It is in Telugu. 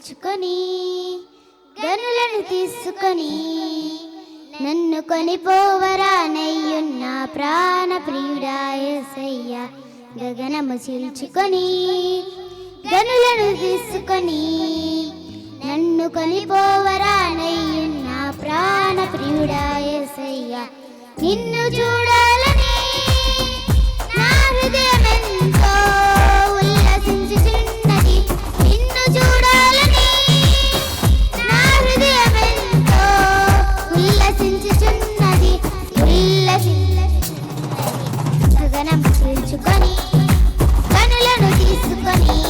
నిల్చుకొని గనులను తీసుకొని నన్ను కొనిపోవరా నయ్యున్న ప్రాణ ప్రియుడాయసయ్య గగనము చీల్చుకొని గనులను తీసుకొని నన్ను కొనిపోవరా నయ్యున్న ప్రాణ ప్రియుడాయసయ్య నిన్ను చూడాల తీసుకొని